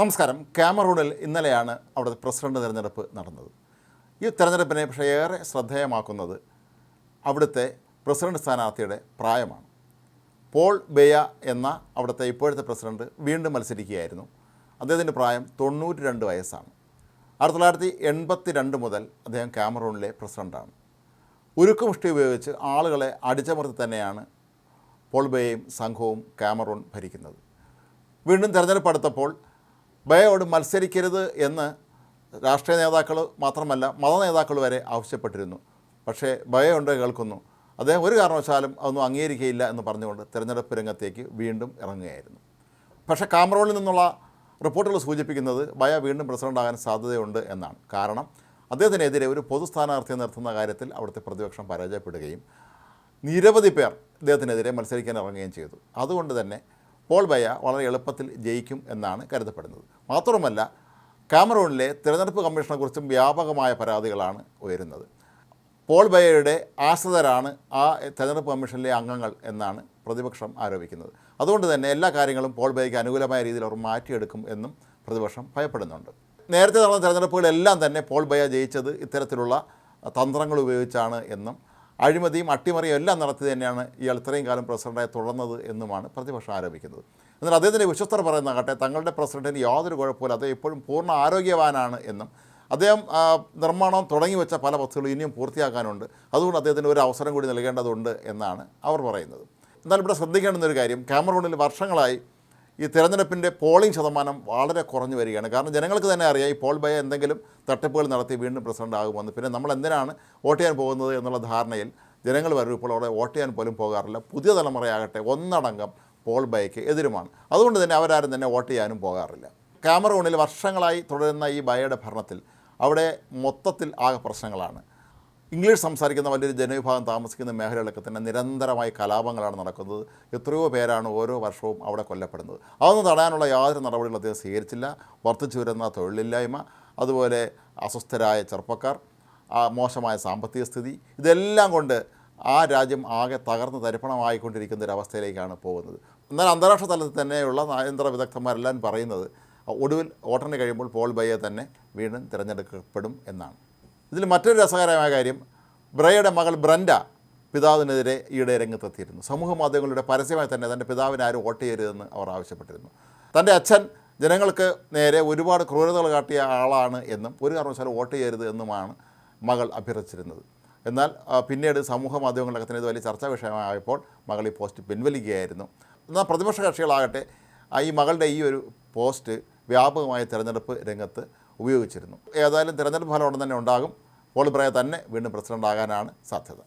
നമസ്കാരം. കാമറൂണിൽ ഇന്നലെയാണ് അവിടുത്തെ പ്രസിഡന്റ് തിരഞ്ഞെടുപ്പ് നടന്നത്. ഈ തിരഞ്ഞെടുപ്പിനെ പക്ഷേ ഏറെ ശ്രദ്ധേയമാക്കുന്നത് അവിടുത്തെ പ്രസിഡന്റ് സ്ഥാനാർത്ഥിയുടെ പ്രായമാണ്. പോൾ ബെയ എന്ന അവിടുത്തെ ഇപ്പോഴത്തെ പ്രസിഡന്റ് വീണ്ടും മത്സരിക്കുകയായിരുന്നു. അദ്ദേഹത്തിന്റെ പ്രായം തൊണ്ണൂറ്റി രണ്ട് വയസ്സാണ്. ആയിരത്തി തൊള്ളായിരത്തി എൺപത്തി രണ്ട് മുതൽ അദ്ദേഹം കാമറൂണിലെ പ്രസിഡന്റാണ്. ഉരുക്കുമുഷ്ടി ഉപയോഗിച്ച് ആളുകളെ അടിച്ചമർത്തി തന്നെയാണ് പോൾ ബെയയും സംഘവും കാമറൂൺ ഭരിക്കുന്നത്. വീണ്ടും തിരഞ്ഞെടുപ്പ് അടുത്തപ്പോൾ ബയോട് മത്സരിക്കരുത് എന്ന് രാഷ്ട്രീയ നേതാക്കൾ മാത്രമല്ല മത നേതാക്കൾ വരെ ആവശ്യപ്പെട്ടിരുന്നു. പക്ഷേ ബയോ ഉണ്ട് കേൾക്കുന്നു. അദ്ദേഹം ഒരു കാരണവശാലും അതൊന്നും അംഗീകരിക്കുകയില്ല എന്ന് പറഞ്ഞുകൊണ്ട് തിരഞ്ഞെടുപ്പ് രംഗത്തേക്ക് വീണ്ടും ഇറങ്ങുകയായിരുന്നു. പക്ഷേ കാമറോണിൽ നിന്നുള്ള റിപ്പോർട്ടുകൾ സൂചിപ്പിക്കുന്നത് ബയ വീണ്ടും പ്രസിഡന്റാകാൻ സാധ്യതയുണ്ട് എന്നാണ്. കാരണം അദ്ദേഹത്തിനെതിരെ ഒരു പൊതു സ്ഥാനാർത്ഥിയെ നിർത്തുന്ന കാര്യത്തിൽ അവിടുത്തെ പ്രതിപക്ഷം പരാജയപ്പെടുകയും നിരവധി പേർ അദ്ദേഹത്തിനെതിരെ മത്സരിക്കാൻ ഇറങ്ങുകയും ചെയ്തു. അതുകൊണ്ട് തന്നെ പോൾ ബയ വളരെ എളുപ്പത്തിൽ ജയിക്കും എന്നാണ് കരുതപ്പെടുന്നത്. മാത്രമല്ല കാമറൂണിലെ തിരഞ്ഞെടുപ്പ് കമ്മീഷനെക്കുറിച്ചും വ്യാപകമായ പരാതികളാണ് ഉയരുന്നത്. പോൾ ബയയുടെ ആശ്രിതരാണ് ആ തെരഞ്ഞെടുപ്പ് കമ്മീഷനിലെ അംഗങ്ങൾ എന്നാണ് പ്രതിപക്ഷം ആരോപിക്കുന്നത്. അതുകൊണ്ട് തന്നെ എല്ലാ കാര്യങ്ങളും പോൾ ബയയ്ക്ക് അനുകൂലമായ രീതിയിൽ അവർ മാറ്റിയെടുക്കും എന്നും പ്രതിപക്ഷം ഭയപ്പെടുന്നുണ്ട്. നേരത്തെ നടന്ന തെരഞ്ഞെടുപ്പുകളെല്ലാം തന്നെ പോൾ ബയ ജയിച്ചത് ഇത്തരത്തിലുള്ള തന്ത്രങ്ങൾ ഉപയോഗിച്ചാണ് എന്നും അഴിമതിയും അട്ടിമറിയും എല്ലാം നടത്തി തന്നെയാണ് ഇയാൾ ഇത്രയും കാലം പ്രസിഡന്റായി തുടർന്നത് എന്നുമാണ് പ്രതിപക്ഷം ആരോപിക്കുന്നത്. എന്നാൽ അദ്ദേഹത്തിന്റെ വിശ്വസ്തർ പറയുന്നതാകട്ടെ തങ്ങളുടെ പ്രസിഡന്റിന് യാതൊരു കുഴപ്പമില്ല അദ്ദേഹം ഇപ്പോഴും പൂർണ ആരോഗ്യവാനാണ് എന്നും അദ്ദേഹം നിർമ്മാണം തുടങ്ങി വെച്ച പല പദ്ധതികളും ഇനിയും പൂർത്തിയാക്കാനുണ്ട്. അതുകൊണ്ട് അദ്ദേഹത്തിന് ഒരു അവസരം കൂടി നൽകേണ്ടതുണ്ട് എന്നാണ് അവർ പറയുന്നത്. എന്നാൽ ഇവിടെ ഒരു കാര്യം കാമറൂണിൽ വർഷങ്ങളായി ഈ തിരഞ്ഞെടുപ്പിന്റെ പോളിംഗ് ശതമാനം വളരെ കുറഞ്ഞു വരികയാണ്. കാരണം ജനങ്ങൾക്ക് തന്നെ അറിയാം ഈ പോൾ ബയ എന്തെങ്കിലും തട്ടിപ്പുകൾ നടത്തി വീണ്ടും പ്രസിഡന്റ് ആകുമെന്ന്. പിന്നെ നമ്മൾ എന്തിനാണ് വോട്ട് ചെയ്യാൻ പോകുന്നത് എന്നുള്ള ധാരണയിൽ ജനങ്ങൾ വരും. ഇപ്പോൾ അവിടെ വോട്ട് ചെയ്യാൻ പോലും പോകാറില്ല. പുതിയ തലമുറയാകട്ടെ ഒന്നടങ്കം പോൾ ബയയ്ക്ക് എതിരുമാണ്. അതുകൊണ്ട് തന്നെ അവരാരും തന്നെ വോട്ട് ചെയ്യാനും പോകാറില്ല. കാമറൂണിൽ വർഷങ്ങളായി തുടരുന്ന ഈ ബയയുടെ ഭരണത്തിൽ അവിടെ മൊത്തത്തിൽ ആകെ പ്രശ്നങ്ങളാണ്. ഇംഗ്ലീഷ് സംസാരിക്കുന്ന വലിയൊരു ജനവിഭാഗം താമസിക്കുന്ന മേഖലകളൊക്കെ തന്നെ നിരന്തരമായി കലാപങ്ങളാണ് നടക്കുന്നത്. എത്രയോ പേരാണ് ഓരോ വർഷവും അവിടെ കൊല്ലപ്പെടുന്നത്. അതൊന്നും തടയാനുള്ള യാതൊരു നടപടികളും അദ്ദേഹം സ്വീകരിച്ചില്ല. വർദ്ധിച്ചു വരുന്ന തൊഴിലില്ലായ്മ അതുപോലെ അസ്വസ്ഥരായ ചെറുപ്പക്കാർ ആ മോശമായ സാമ്പത്തിക സ്ഥിതി ഇതെല്ലാം കൊണ്ട് ആ രാജ്യം ആകെ തകർന്ന് തരിപ്പണമായിക്കൊണ്ടിരിക്കുന്ന ഒരു അവസ്ഥയിലേക്കാണ് പോകുന്നത്. എന്നാൽ അന്താരാഷ്ട്ര തലത്തിൽ തന്നെയുള്ള നയതന്ത്ര വിദഗ്ധന്മാരെല്ലാം പറയുന്നത് ഒടുവിൽ വോട്ടെണ്ണി കഴിയുമ്പോൾ പോൾ ബയ്യെ തന്നെ വീണ്ടും തിരഞ്ഞെടുക്കപ്പെടും എന്നാണ്. ഇതിൽ മറ്റൊരു രസകരമായ കാര്യം ബ്രയുടെ മകൾ ബ്രൻഡ പിതാവിനെതിരെ ഈയിടെ രംഗത്തെത്തിയിരുന്നു. സമൂഹ മാധ്യമങ്ങളുടെ പരസ്യമായി തന്നെ തന്റെ പിതാവിനെ ആരും വോട്ട് ചെയ്യരുതെന്ന് അവർ ആവശ്യപ്പെട്ടിരുന്നു. തന്റെ അച്ഛൻ ജനങ്ങൾക്ക് നേരെ ഒരുപാട് ക്രൂരതകൾ കാട്ടിയ ആളാണ് എന്നും ഒരു കാരണവശാലും വോട്ട് ചെയ്യരുത് എന്നുമാണ് മകൾ അഭ്യർത്ഥിച്ചിരുന്നത്. എന്നാൽ പിന്നീട് സമൂഹ മാധ്യമങ്ങളിലൊക്കെ തന്നെ ഇത് വലിയ ചർച്ചാ വിഷയമായപ്പോൾ മകൾ ഈ പോസ്റ്റ് പിൻവലിക്കുകയായിരുന്നു. എന്നാൽ പ്രതിപക്ഷ കക്ഷികളാകട്ടെ ഈ മകളുടെ ഈ ഒരു പോസ്റ്റ് വ്യാപകമായ തിരഞ്ഞെടുപ്പ് രംഗത്ത് ഉപയോഗിച്ചിരുന്നു. ഏതായാലും തിരഞ്ഞെടുപ്പ് ഫലം ഉടൻ തന്നെ ഉണ്ടാകും. പോൾ ബ്രയ തന്നെ വീണ്ടും പ്രസിഡന്റ് ആകാനാണ് സാധ്യത.